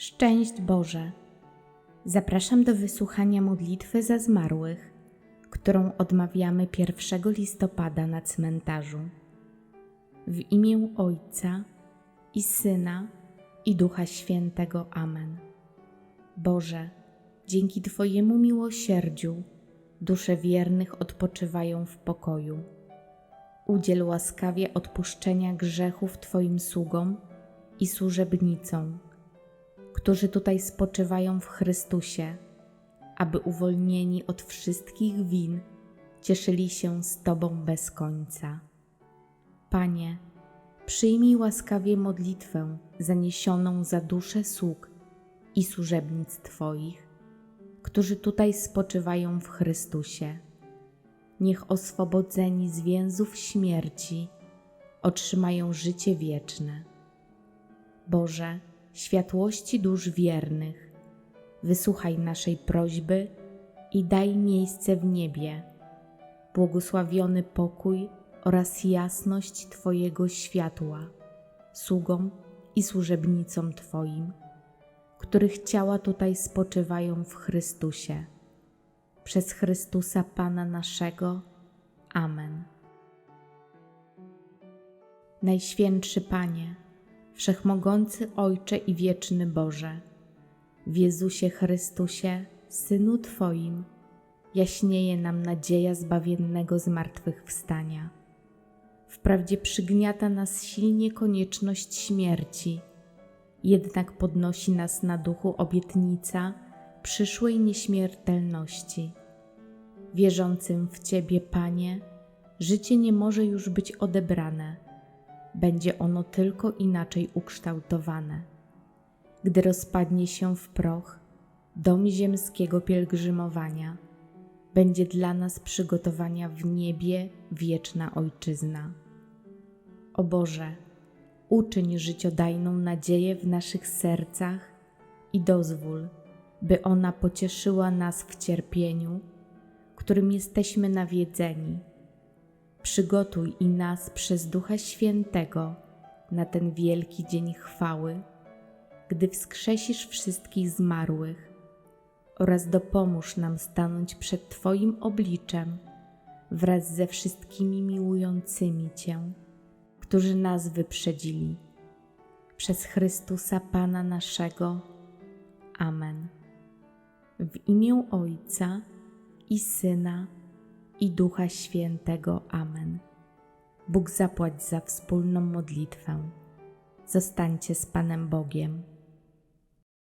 Szczęść Boże! Zapraszam do wysłuchania modlitwy za zmarłych, którą odmawiamy 1 listopada na cmentarzu. W imię Ojca i Syna i Ducha Świętego. Amen. Boże, dzięki Twojemu miłosierdziu dusze wiernych odpoczywają w pokoju. Udziel łaskawie odpuszczenia grzechów Twoim sługom i służebnicom, którzy tutaj spoczywają w Chrystusie, aby uwolnieni od wszystkich win cieszyli się z Tobą bez końca. Panie, przyjmij łaskawie modlitwę zaniesioną za dusze sług i służebnic Twoich, którzy tutaj spoczywają w Chrystusie. Niech oswobodzeni z więzów śmierci otrzymają życie wieczne. Boże, światłości dusz wiernych, wysłuchaj naszej prośby i daj miejsce w niebie, błogosławiony pokój oraz jasność Twojego światła, sługom i służebnicom Twoim, których ciała tutaj spoczywają w Chrystusie. Przez Chrystusa Pana naszego. Amen. Najświętszy Panie, Wszechmogący Ojcze i Wieczny Boże, w Jezusie Chrystusie, Synu Twoim, jaśnieje nam nadzieja zbawiennego zmartwychwstania. Wprawdzie przygniata nas silnie konieczność śmierci, jednak podnosi nas na duchu obietnica przyszłej nieśmiertelności. Wierzącym w Ciebie, Panie, życie nie może już być odebrane – będzie ono tylko inaczej ukształtowane. Gdy rozpadnie się w proch, dom ziemskiego pielgrzymowania, będzie dla nas przygotowania w niebie wieczna Ojczyzna. O Boże, uczyń życiodajną nadzieję w naszych sercach i dozwól, by ona pocieszyła nas w cierpieniu, którym jesteśmy nawiedzeni Przygotuj i nas przez Ducha Świętego na ten wielki dzień chwały, gdy wskrzesisz wszystkich zmarłych oraz dopomóż nam stanąć przed Twoim obliczem wraz ze wszystkimi miłującymi Cię, którzy nas wyprzedzili. Przez Chrystusa Pana naszego. Amen. W imię Ojca i Syna i Ducha Świętego. Amen. Bóg zapłać za wspólną modlitwę. Zostańcie z Panem Bogiem.